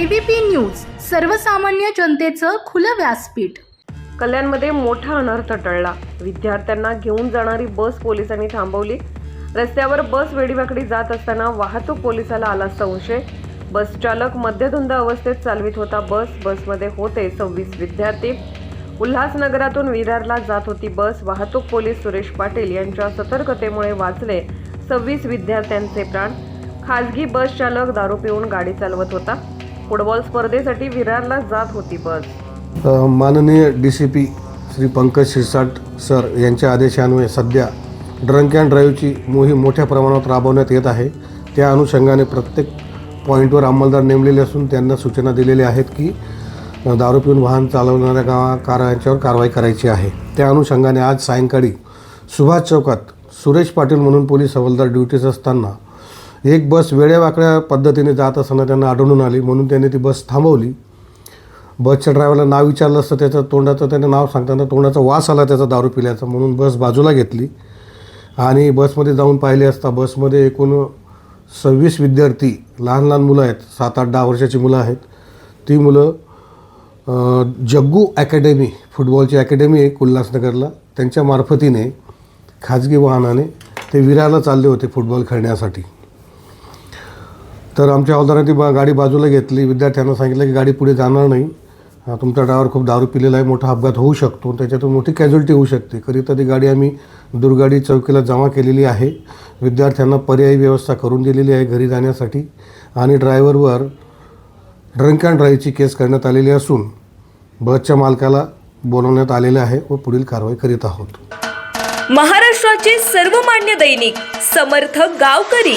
ABP news सर्वसामान्य जनतेचं खुलं व्यासपीठ. कल्याणमध्ये मोठा अनर्थ टळला. विद्यार्थ्यांना घेऊन जाणारी बस पोलिसांनी थांबवली. रस्त्यावर बस वेडीवाकडी जात असताना वाहतूक पोलिसाला आला संशय. बस चालक मध्यधुंद अवस्थेत चालवित होता बस. बसमध्ये होते सव्वीस विद्यार्थी. उल्हासनगरातून विरारला जात होती बस. वाहतूक पोलीस सुरेश पाटील यांच्या सतर्कतेमुळे वाचले सव्वीस विद्यार्थ्यांचे प्राण. खाजगी बस चालक दारू पिऊन गाडी चालवत होता. फुटबॉल स्पर्धेसाठी विरारला जात होती बस. माननीय D C P Shri Pankaj Shirsat sir यांच्या आदेशान्वये सध्या ड्रंक अँड ड्राईव्हची मोहीम मोठ्या प्रमाणात राबवण्यात येत आहे. त्या अनुषंगाने प्रत्येक पॉईंटवर अंमलदार नेमलेले असून त्यांना सूचना दिलेल्या आहेत की दारू पिऊन वाहन चालवणाऱ्या गावा कार यांच्यावर कारवाई करायची आहे. त्या अनुषंगाने आज सायंकाळी सुभाष चौकात सुरेश पाटील म्हणून पोलीस हवालदार ड्युटीस असताना एक बस वेड्यावाकड्या पद्धतीने जात असताना त्यांना आढळून आली म्हणून त्यांनी ती बस थांबवली. बसच्या ड्रायव्हरला नाव विचारलं असतं त्याचं तोंडाचं त्याने नाव सांगताना तोंडाचा वास आला त्याचा दारू पिल्याचा म्हणून बस बाजूला घेतली. आणि बसमध्ये जाऊन पाहिले असता बसमध्ये एकूण सव्वीस विद्यार्थी लहान लहान मुलं आहेत सात आठ दहा वर्षाची मुलं आहेत. ती मुलं जग्गू अकॅडमी फुटबॉलची अकॅडमी आहे उल्हासनगरला. त्यांच्या मार्फतीने खाजगी वाहनाने ते विरारला चालले होते फुटबॉल खेळण्यासाठी. तर आमच्या हवालदारांनी बा गाडी बाजूला घेतली. विद्यार्थ्यांना सांगितलं की गाडी पुढे जाणार नाही. तुमचा ड्रायव्हर खूप दारू पिलेला आहे. मोठा अपघात होऊ शकतो. त्याच्यातून मोठी कॅज्युलिटी होऊ शकते. करिता ती गाडी आम्ही दुर्गाडी चौकीला जमा केलेली आहे. विद्यार्थ्यांना पर्यायी व्यवस्था करून दिलेली आहे घरी जाण्यासाठी. आणि ड्रायव्हरवर ड्रंक अँड ड्राईव्हची केस करण्यात आलेली असून बसच्या मालकाला बोलवण्यात आलेले आहे व पुढील कारवाई करीत आहोत. महाराष्ट्राचे सर्वमान्य दैनिक समर्थ गावकरी.